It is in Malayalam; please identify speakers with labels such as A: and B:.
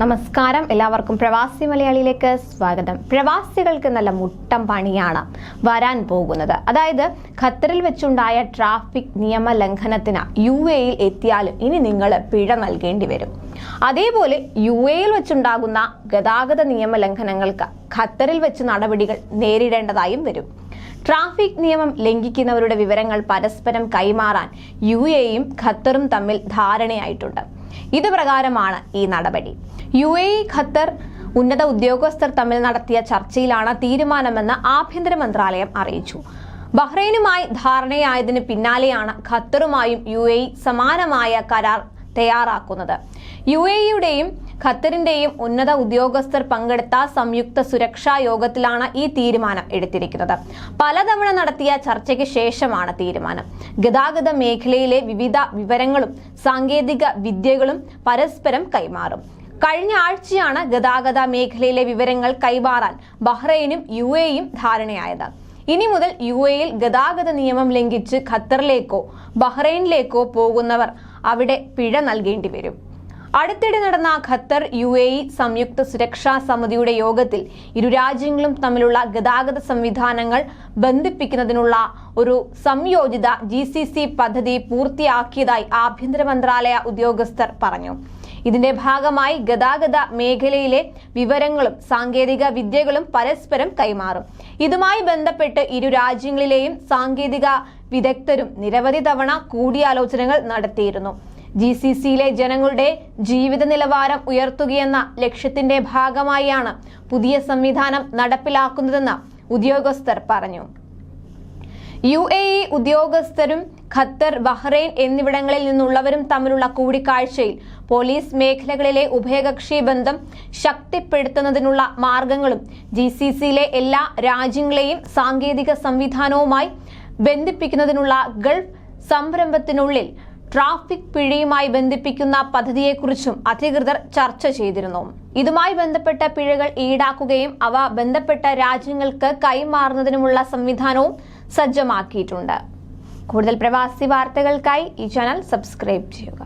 A: നമസ്കാരം. എല്ലാവർക്കും പ്രവാസി മലയാളിയിലേക്ക് സ്വാഗതം. പ്രവാസികൾക്ക് നല്ല മുട്ടം പണിയാണ് വരാൻ പോകുന്നത്. അതായത് ഖത്തറിൽ വെച്ചുണ്ടായ ട്രാഫിക് നിയമ ലംഘനത്തിന് യു എയിൽ എത്തിയാലും ഇനി നിങ്ങൾ പിഴ നൽകേണ്ടി വരും. അതേപോലെ യു എയിൽ വെച്ചുണ്ടാകുന്ന ഗതാഗത നിയമ ലംഘനങ്ങൾക്ക് ഖത്തറിൽ വെച്ച് നടപടികൾ നേരിടേണ്ടതായും വരും. ട്രാഫിക് നിയമം ലംഘിക്കുന്നവരുടെ വിവരങ്ങൾ പരസ്പരം കൈമാറാൻ യു എയും ഖത്തറും തമ്മിൽ ധാരണയായിട്ടുണ്ട്. ഇത് പ്രകാരമാണ് ഈ നടപടി. യു എ ഖത്തർ ഉന്നത ഉദ്യോഗസ്ഥർ തമ്മിൽ നടത്തിയ ചർച്ചയിലാണ് തീരുമാനമെന്ന് ആഭ്യന്തര മന്ത്രാലയം അറിയിച്ചു. ബഹ്റൈനുമായി ധാരണയായതിന് പിന്നാലെയാണ് ഖത്തറുമായും യു സമാനമായ കരാർ തയ്യാറാക്കുന്നത്. യു എ യുടെയും ഖത്തറിന്റെയും ഉന്നത ഉദ്യോഗസ്ഥർ പങ്കെടുത്ത സംയുക്ത സുരക്ഷാ യോഗത്തിലാണ് ഈ തീരുമാനം എടുത്തിരിക്കുന്നത്. പലതവണ നടത്തിയ ചർച്ചയ്ക്ക് ശേഷമാണ് തീരുമാനം. ഗതാഗത മേഖലയിലെ വിവിധ വിവരങ്ങളും സാങ്കേതിക വിദ്യകളും പരസ്പരം കൈമാറും. കഴിഞ്ഞ ആഴ്ചയാണ് ഗതാഗത മേഖലയിലെ വിവരങ്ങൾ കൈമാറാൻ ബഹ്റൈനും യു എയും ധാരണയായത്. ഇനി മുതൽ യു എയിൽ ഗതാഗത നിയമം ലംഘിച്ച് ഖത്തറിലേക്കോ ബഹ്റൈനിലേക്കോ പോകുന്നവർ അവിടെ പിഴ നൽകേണ്ടി വരും. അടുത്തിടെ നടന്ന ഖത്തർ യു എ ഇ സംയുക്ത സുരക്ഷാ സമിതിയുടെ യോഗത്തിൽ ഇരു രാജ്യങ്ങളും തമ്മിലുള്ള ഗതാഗത സംവിധാനങ്ങൾ ബന്ധിപ്പിക്കുന്നതിനുള്ള ഒരു സംയോജിത ജി സി സി പദ്ധതി പൂർത്തിയാക്കിയതായി ആഭ്യന്തര മന്ത്രാലയ ഉദ്യോഗസ്ഥർ പറഞ്ഞു. ഇതിന്റെ ഭാഗമായി ഗതാഗത മേഖലയിലെ വിവരങ്ങളും സാങ്കേതിക വിദ്യകളും പരസ്പരം കൈമാറും. ഇതുമായി ബന്ധപ്പെട്ട് ഇരു രാജ്യങ്ങളിലെയും സാങ്കേതിക വിദഗ്ധരും നിരവധി തവണ കൂടിയാലോചനകൾ നടത്തിയിരുന്നു. ജി സി സിയിലെ ജനങ്ങളുടെ ജീവിത നിലവാരം ഉയർത്തുകയെന്ന ലക്ഷ്യത്തിന്റെ ഭാഗമായാണ് പുതിയ സംവിധാനം നടപ്പിലാക്കുന്നതെന്ന് ഉദ്യോഗസ്ഥർ പറഞ്ഞു. യു എ ഇ ഉദ്യോഗസ്ഥരും ഖത്തർ ബഹ്റൈൻ എന്നിവിടങ്ങളിൽ നിന്നുള്ളവരും തമ്മിലുള്ള കൂടിക്കാഴ്ചയിൽ പോലീസ് മേഖലകളിലെ ഉഭയകക്ഷി ബന്ധം ശക്തിപ്പെടുത്തുന്നതിനുള്ള മാർഗങ്ങളും ജി സി സിയിലെ എല്ലാ രാജ്യങ്ങളെയും സാങ്കേതിക സംവിധാനവുമായി ബന്ധിപ്പിക്കുന്നതിനുള്ള ഗൾഫ് സംരംഭത്തിനുള്ളിൽ ട്രാഫിക് പിഴയുമായി ബന്ധിപ്പിക്കുന്ന പദ്ധതിയെക്കുറിച്ചും അധികൃതർ ചർച്ച ചെയ്തിരുന്നു. ഇതുമായി ബന്ധപ്പെട്ട പിഴകൾ ഈടാക്കുകയും അവ ബന്ധപ്പെട്ട രാജ്യങ്ങൾക്ക് കൈമാറുന്നതിനുമുള്ള സംവിധാനവും സജ്ജമാക്കിയിട്ടുണ്ട്. കൂടുതൽ പ്രവാസി വാർത്തകൾക്കായി ഈ ചാനൽ സബ്സ്ക്രൈബ് ചെയ്യുക.